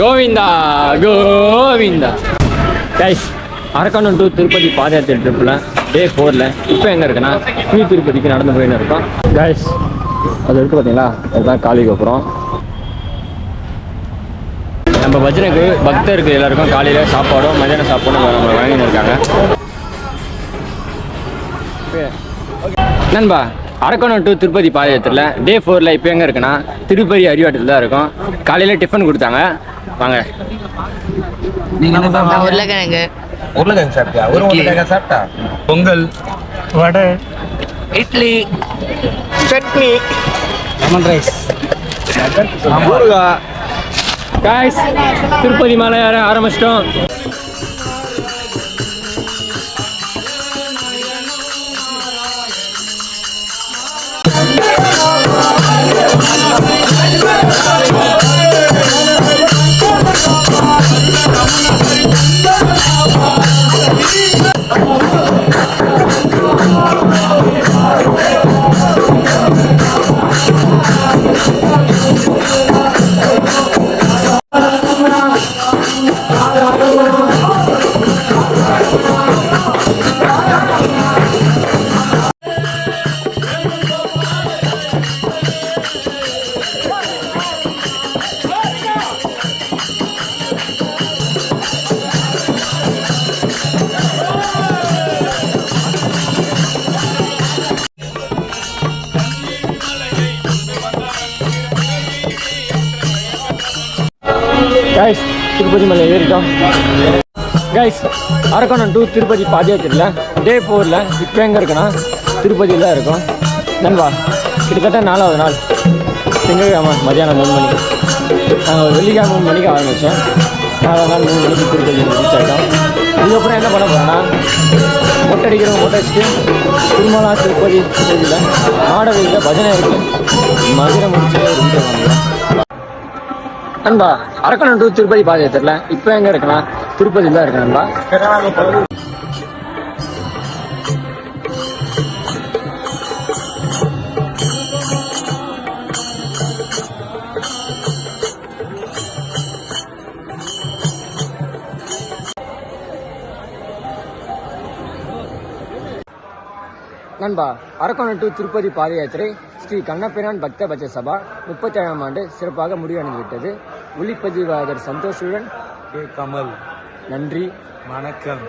Govinda Govinda. Guys Arakkonam to Tirupati பாத யாத்திரை ட்ரிப்பில் டே ஃபோரில் இப்போ எங்கே இருக்குன்னா ஸ்ரீ திருப்பதிக்கு நடந்து போயின்னு இருக்கோம். கைஸ் அது இருக்கு பார்த்தீங்களா அதுதான் காளி கோபுரம். நம்ம பஜனைக்கு பக்தருக்கு எல்லாருக்கும் காலையில் சாப்பாடும் மதியான சாப்பாடும் நம்ம வழங்கின்னு இருக்காங்க. நண்பா அரக்கணம் டு திருப்பதி பாதயாத்திரையில் டே ஃபோரில் இப்போ எங்கே இருக்குன்னா திருப்பதி அரிவாட்டத்தில் தான் இருக்கும். காலையில் டிஃபன் கொடுத்தாங்க. வாங்க. நான் உருளைக்கிழங்கு. உருளைக்கிழங்கு சாப்பிட்டியா? ஒரு உருளைக்கிழங்கு சாப்பிட்டா? பொங்கல். வடை. இட்லி. சட்னி. லெமன் ரைஸ் ஊறுகாய். காய்ஸ் திருப்பதி மலை ஆரம்பிச்சிட்டோம். கைஸ் திருப்பதி மலை ஏறிட்டோம். கைஸ் அரக்கோணம் டூ திருப்பதி பாதயாத்திரையில் டே ஃபோரில் இப்போ எங்கே இருக்குன்னா திருப்பதியில் தான் இருக்கும். நண்பா கிட்டத்தட்ட நாலாவது நாள். திங்கட்கிழமை மதியானம் மூணு மணிக்கு. நாங்கள் வெள்ளிக்கிழமை மூணு மணிக்கு ஆரம்பித்தோம் நாலாவது நாள் மூணு மணிக்கு திருப்பதி ரீச் ஆகிட்டோம் இதுக்கப்புறம் என்ன பண்ண போகிறோம்னா மொட்டை அடிக்கிறவங்க மொட்டை அடிச்சுட்டு திருமலா திருப்பதி கோவிலில் மாடவெளியில் பஜனை இருக்குது மதுரை முடிச்சு ஒரு நண்பா அரக்கணம் டு திருப்பதி பாதையத்தில் இப்போ எங்க இருக்கலாம்? திருப்பதியில் தான் இருக்கணும்பா நண்பா நண்பா டு திருப்பதி பாத யாத்திரை ஸ்ரீ கண்ணபிரான் பக்த பட்ச சபா முப்பத்தேழாம் ஆண்டு சிறப்பாக முடிவடைந்து விட்டது. ஒளிப்பதிவாளர் சந்தோஷுடன் கமல். நன்றி. வணக்கம்.